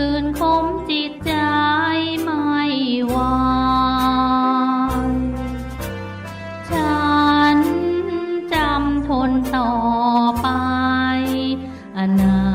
คืนคมจิตใจไม่วางฉันจำทนต่อไปอนา